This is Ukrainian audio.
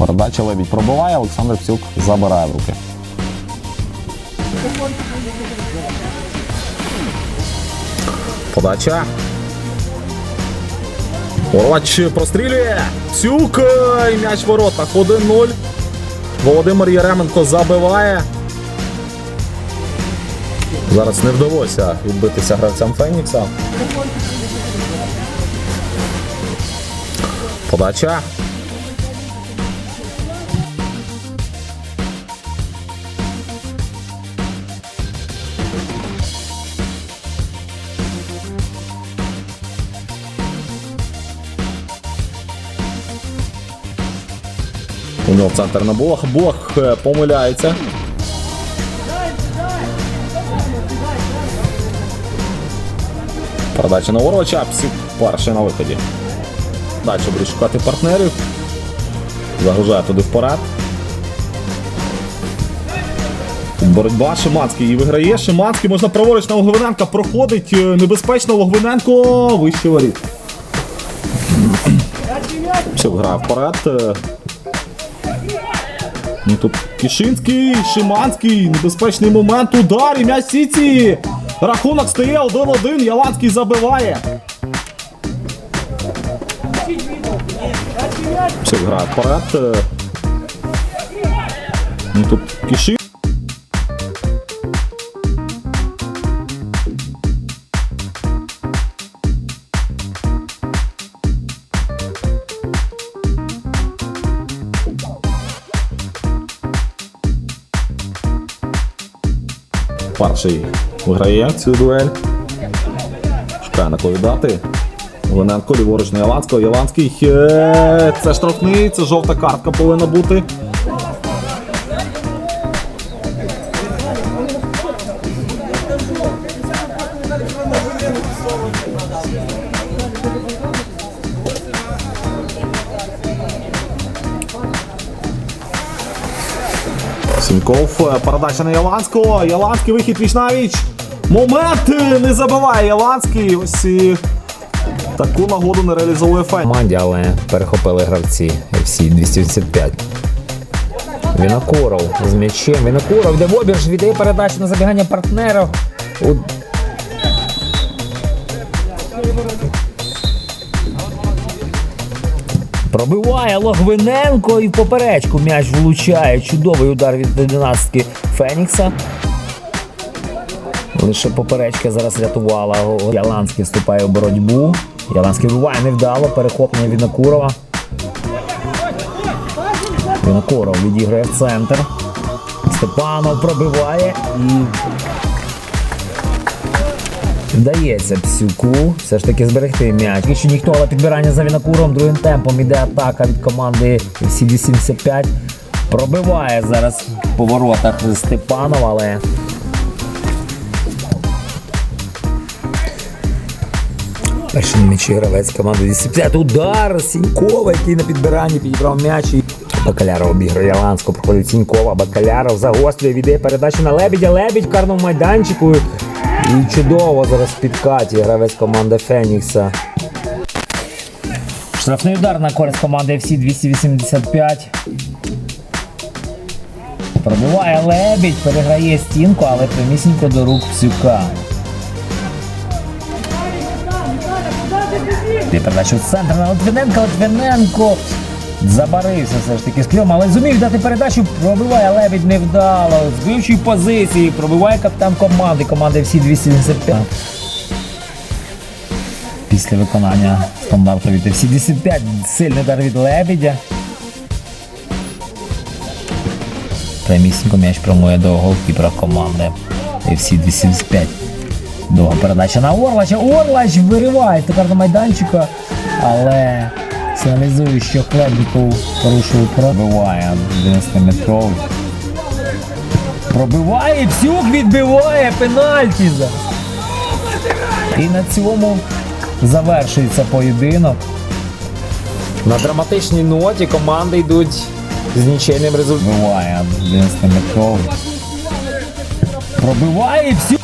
Передача Лебідь пробиває, Олександр Псюк забирає в руки. Подача. Орвач прострілює. Псюк. е, І м'яч в воротах. 1-0. Володимир Яременко забиває. Зараз не вдалося відбитися гравцям Фенікса. Подача. У нього центр на Булах. Булах е, помиляється. Передача на Орлача, Псюк перший на виході. Далі буде шукати партнерів. Загружає туди вперед. Боротьба Шиманський і виграє. Шиманський можна праворуч на Логвиненка. Проходить е, небезпечно Логвиненко. Вище воріт. Псюк грає вперед. Ну тут Кишинський, Шиманський, небезпечний момент, удар і м'яч Сіці. Рахунок стає 1-1, Яланський забиває. Все, грає вперед. Ну тут Кишин. Перший виграє цю дуель. Шукає на кого віддати. Лененко, ліворуч на Яланського. Яланський. Це штрафний, це жовта картка повинна бути. Сіньков, передача на Яланського. Яланський вихід віч віч. Момент не забиває Яланський. Ось і таку нагоду не реалізовує Фен. команді, але перехопили гравці FC 285. Вінокуров з м'ячем. Вінокуров йде в обірж, віддає передачу на забігання партнерів. Пробиває Логвиненко і в поперечку м'яч влучає. Чудовий удар від 11 Фенікса. Лише поперечка зараз рятувала. Яланський вступає в боротьбу. Яланський вбиває невдало, перехоплення Вінокурова. Вінокуров відіграє в центр. Степанов пробиває і. Вдається Псюку все ж таки зберегти м'яч. І ще ніхто, але підбирання за Вінокуровим другим темпом іде атака від команди FC-85. Пробиває зараз в поворотах Степанов, але Перший м'ячі гравець команди 250. Удар Сінькова, який на підбиранні підібрав м'яч. Бакаляров обіграє Яланського, проходить Сінькова. Бакаляров загострює, віддає передачу на Лебідя. Лебідь в карному майданчику. І чудово зараз в підкаті гравець команди Фенікса. Штрафний удар на користь команди FC 285. Пробиває Лебідь, переграє стінку, але прямісінько до рук Псюка. І передачу в центр на Литвиненка. Литвиненко забарився все ж таки з кльом, але зумів дати передачу. Пробиває Лебідь невдало. З вивчої позиції. Пробиває капітан команди. Команди всі 275. Після виконання стандарту від всі 205. Сильний удар від Лебідя. Прямісінько м'яч прямує до голкіпера команди FC 275. Довга передача на Орлача. Орлач вириває тепер до майданчика, але сигналізує, що Хлебніков порушив пробиває 11-метровий. Пробиває, Псюк відбиває пенальті. І на цьому завершується поєдинок. На драматичній ноті команди йдуть з нічийним результатом. Пробиває 11-метровий. Пробиває Псюк.